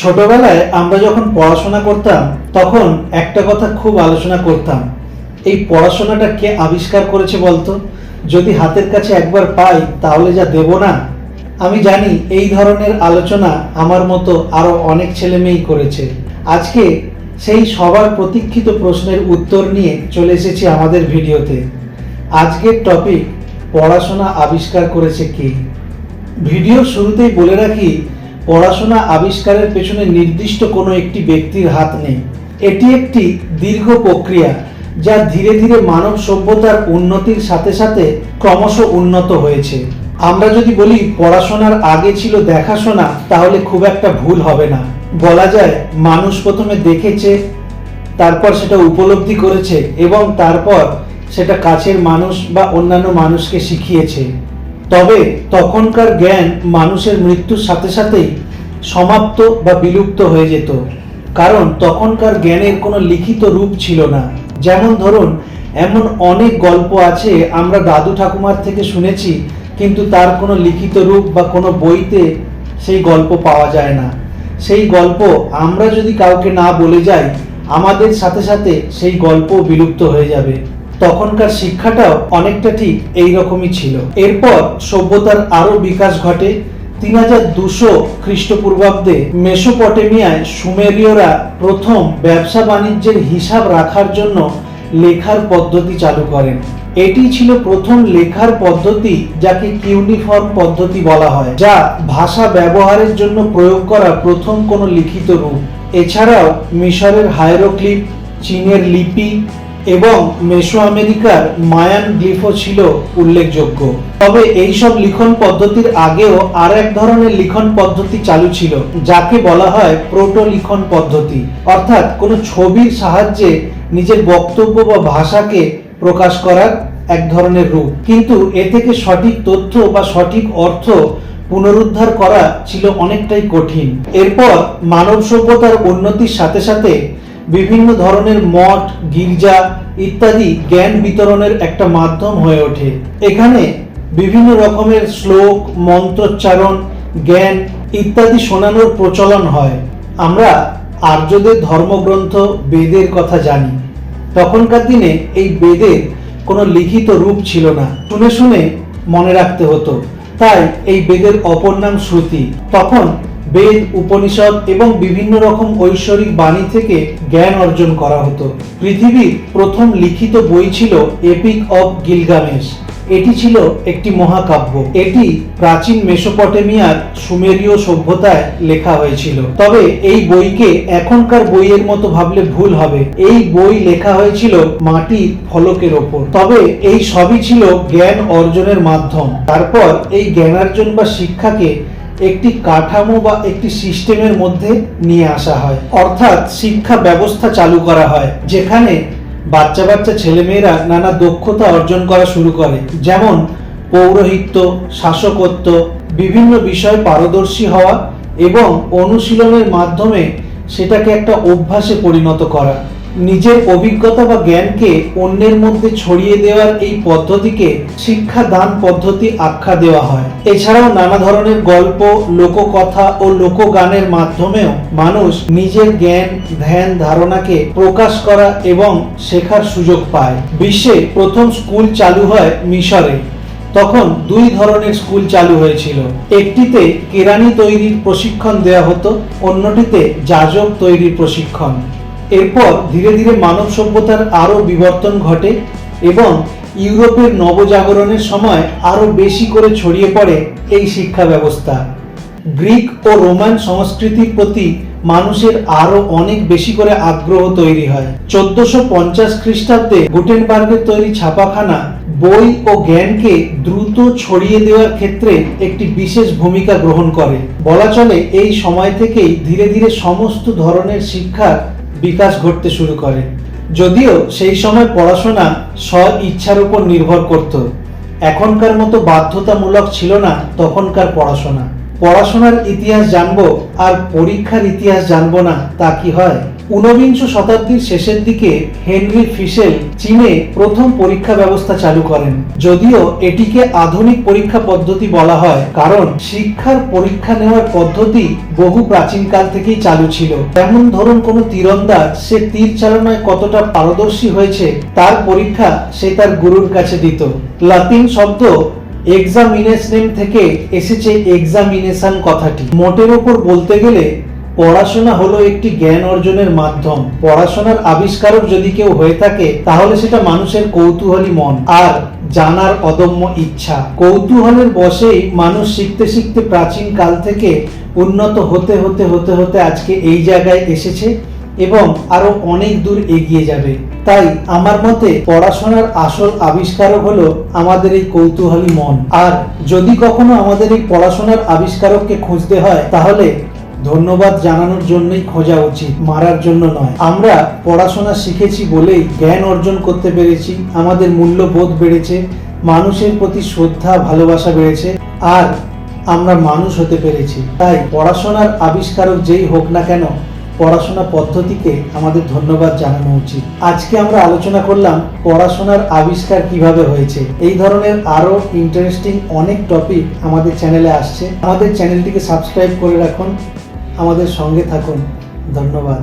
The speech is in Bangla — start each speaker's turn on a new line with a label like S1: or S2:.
S1: ছোটবেলায় আমরা যখন পড়াশোনা করতাম, তখন একটা কথা খুব আলোচনা করতাম। এই পড়াশোনাটা কে আবিষ্কার করেছে বলতো? যদি হাতের কাছে একবার পাই, তাহলে যা দেব না? আমি জানি এই ধরনের আলোচনা আমার মতো আরও অনেক ছেলে মেয়েই করেছে। আজকে সেই সবার প্রতীক্ষিত প্রশ্নের উত্তর নিয়ে চলে এসেছি আমাদের ভিডিওতে। আজকের টপিক পড়াশোনা আবিষ্কার করেছে কে? ভিডিও শুরুতেই বলে রাখি পড়াশোনা আবিষ্কারের পেছনে নির্দিষ্ট কোনো একটি ব্যক্তির হাত নেই। এটি একটি দীর্ঘ প্রক্রিয়া যা ধীরে ধীরে মানব সভ্যতার উন্নতির সাথে সাথে ক্রমশ উন্নত হয়েছে। আমরা যদি বলি পড়াশোনার আগে ছিল দেখাশোনা, তাহলে খুব একটা ভুল হবে না। বলা যায় মানুষ প্রথমে দেখেছে, তারপর সেটা উপলব্ধি করেছে এবং তারপর সেটা কাছের মানুষ বা অন্যান্য মানুষকে শিখিয়েছে। তবে তখনকার জ্ঞান মানুষের মৃত্যুর সাথে সাথেই সমাপ্ত বা বিলুপ্ত হয়ে যেত। কারণ তখনকার জ্ঞানের কোনো লিখিত রূপ ছিল না। যেমন ধরুন, এমন অনেক গল্প আছে আমরা দাদু ঠাকুমার থেকে শুনেছি, কিন্তু তার কোনো লিখিত রূপ বা কোনো বইতে সেই গল্প পাওয়া যায় না। সেই গল্প আমরা যদি কাউকে না বলে যাই, আমাদের সাথে সাথে সেই গল্প বিলুপ্ত হয়ে যাবে। তখনকার শিক্ষাটাও অনেকটা ঠিক এই রকমই ছিল। এরপর সভ্যতার আরও বিকাশ ঘটে। তিন হাজার দুশো খ্রিস্টপূর্বাব্দে মেসোপটেমিয়ায় সুমেরীয়রা প্রথম ব্যবসা বাণিজ্যের হিসাব রাখার জন্য লেখার পদ্ধতি চালু করেন। এটি ছিল প্রথম লেখার পদ্ধতি যাকে কিউনিফর্ম পদ্ধতি বলা হয়, যা ভাষা ব্যবহারের জন্য প্রয়োগ করা প্রথম কোনো লিখিত রূপ। এছাড়াও মিশরের হায়ারোক্লিপ চীনের লিপি এবং মেসো আমেরিকার মায়ান গ্লিফো ছিল উল্লেখযোগ্য। তবে এই সব লিখন পদ্ধতির আগেও আর এক ধরনের লিখন পদ্ধতি চালু ছিল, যাকে বলা হয় প্রোটো লিখন পদ্ধতি। অর্থাৎ কোনো ছবির সাহায্যে নিজের বক্তব্য বা ভাষাকে প্রকাশ করার এক ধরনের রূপ। কিন্তু এ থেকে সঠিক তথ্য বা সঠিক অর্থ পুনরুদ্ধার করা ছিল অনেকটাই কঠিন। এরপর মানব সভ্যতার উন্নতির সাথে সাথে বিভিন্ন ধরনের মঠ, গির্জা ইত্যাদি জ্ঞান বিতরণের একটা মাধ্যম হয়ে ওঠে। এখানে বিভিন্ন রকমের শ্লোক, মন্ত্রোচ্চারণ, জ্ঞান ইত্যাদি শোনানোর প্রচলন হয়। আমরা আর্যদের ধর্মগ্রন্থ, বেদের কথা জানি। তখনকার দিনে এই বেদের কোনো লিখিত রূপ ছিল না। শুনে শুনে মনে রাখতে হতো। তাই এই বেদের অপর নাম শ্রুতি। তখন বেদ, উপনিষদ এবং বিভিন্ন রকম ঐশ্বরিক বাণী থেকে জ্ঞান অর্জন করা হতো। পৃথিবীর প্রথম লিখিত বই ছিল এপিক অফ গিলগামেশ। এটি ছিল একটি মহাকাব্য। এটি প্রাচীন মেসোপটেমিয়ার সুমেরীয় সভ্যতায় লেখা হয়েছিল। তবে এই বইকে এখনকার বইয়ের মতো ভাবলে ভুল হবে। এই বই লেখা হয়েছিল মাটির ফলকের ওপর। তবে এই সবই ছিল জ্ঞান অর্জনের মাধ্যম। তারপর এই জ্ঞানার্জন বা শিক্ষাকে একটি কাঠামো বা একটি সিস্টেমের মধ্যে নিয়ে আসা হয়। অর্থাৎ শিক্ষা ব্যবস্থা চালু করা হয়, যেখানে বাচ্চা বাচ্চা ছেলেমেয়েরা নানা দক্ষতা অর্জন করা শুরু করে। যেমন পৌরোহিত্য, শাসকত্ব, বিভিন্ন বিষয়ে পারদর্শী হওয়া এবং অনুশীলনের মাধ্যমে সেটাকে একটা অভ্যাসে পরিণত করা। নিজের অভিজ্ঞতা বা জ্ঞানকে অন্যের মধ্যে ছড়িয়ে দেওয়ার এই পদ্ধতিকে শিক্ষা দান পদ্ধতি আখ্যা দেওয়া হয়। এছাড়াও নানা ধরনের গল্প, লোককথা ও লোকগানের মাধ্যমেও মানুষ নিজের জ্ঞান, ধ্যান ধারণাকে প্রকাশ করা এবং শেখার সুযোগ পায়। বিশ্বে প্রথম স্কুল চালু হয় মিশরে। তখন দুই ধরনের স্কুল চালু হয়েছিল। একটিতে কেরানি তৈরির প্রশিক্ষণ দেওয়া হতো, অন্যটিতে যাজক তৈরির প্রশিক্ষণ। এরপর ধীরে ধীরে মানব সভ্যতার আরও বিবর্তন ঘটে এবং ইউরোপের নবজাগরণের সময় আরও বেশি করে ছড়িয়ে পড়ে এই শিক্ষা ব্যবস্থা। গ্রিক ও রোমান সংস্কৃতির প্রতি মানুষের আরও অনেক বেশি করে আগ্রহ তৈরি হয়। চোদ্দশো পঞ্চাশ খ্রিস্টাব্দে গুটেনবার্গের তৈরি ছাপাখানা বই ও জ্ঞানকে দ্রুত ছড়িয়ে দেওয়ার ক্ষেত্রে একটি বিশেষ ভূমিকা গ্রহণ করে। বলা চলে এই সময় থেকেই ধীরে ধীরে সমস্ত ধরনের শিক্ষার বিকাশ ঘটতে শুরু করে। যদিও সেই সময় পড়াশোনা স্ব ইচ্ছার উপর নির্ভর করত। এখনকার মতো বাধ্যতামূলক ছিল না তখনকার পড়াশোনা। পড়াশোনার ইতিহাস জানব আর পরীক্ষার ইতিহাস জানব না তা কি হয়? ঊনবিংশ শতাব্দীর শেষের দিকে হেনরি ফিশেল চীনে প্রথম পরীক্ষা ব্যবস্থা চালু করেন। যদিও এটিকে আধুনিক পরীক্ষা পদ্ধতি বলা হয়, কারণ শিক্ষার পরীক্ষা নেওয়ার পদ্ধতি বহু প্রাচীনকাল থেকেই চালু ছিল। যেমন ধরুন কোনো তীরন্দাজ, সে তীর চালনায় কতটা পারদর্শী হয়েছে, তার পরীক্ষা সে তার গুরুর কাছে দিত। লাতিন শব্দ এক্সামিনেশন থেকে এসেছে এক্সামিনেশন কথাটি। মোটের ওপর বলতে গেলে পড়াশোনা হলো একটি জ্ঞান অর্জনের মাধ্যম। পড়াশোনার আবিষ্কারক যদি কেউ হয়ে থাকে, তাহলে সেটা মানুষের কৌতূহলী মন। আর জানার অদম্য ইচ্ছা। কৌতূহলের বশেই মানুষ শিখতে শিখতে প্রাচীন কাল থেকে উন্নত হতে হতে হতে হতে আজকে এই জায়গায় এসেছে এবং আরও অনেক দূর এগিয়ে যাবে। তাই আমার মতে পড়াশোনার আসল আবিষ্কারক হলো আমাদের এই কৌতূহলী মন। আর যদি কখনো আমাদের এই পড়াশোনার আবিষ্কারককে খুঁজতে হয়, তাহলে ধন্যবাদ জানানোর জন্যই খোঁজা উচিত, মারার জন্য নয়। আমরা পড়াশোনা শিখেছি বলেই জ্ঞান অর্জন করতে পেরেছি, আমাদের মূল্যবোধ বেড়েছে, মানুষের প্রতি শ্রদ্ধা, ভালোবাসা বেড়েছে, আর আমরা মানুষ হতে পেরেছি। তাই পড়াশোনার আবিষ্কারক যেই হোক না কেন, পড়াশোনা পদ্ধতিকে আমাদের ধন্যবাদ জানানো উচিত। আজকে আমরা আলোচনা করলাম পড়াশোনার আবিষ্কার কীভাবে হয়েছে। এই ধরনের আরও ইন্টারেস্টিং অনেক টপিক আমাদের চ্যানেলে আসছে। আমাদের চ্যানেলটিকে সাবস্ক্রাইব করে রাখুন। আমাদের সঙ্গে থাকুন। ধন্যবাদ।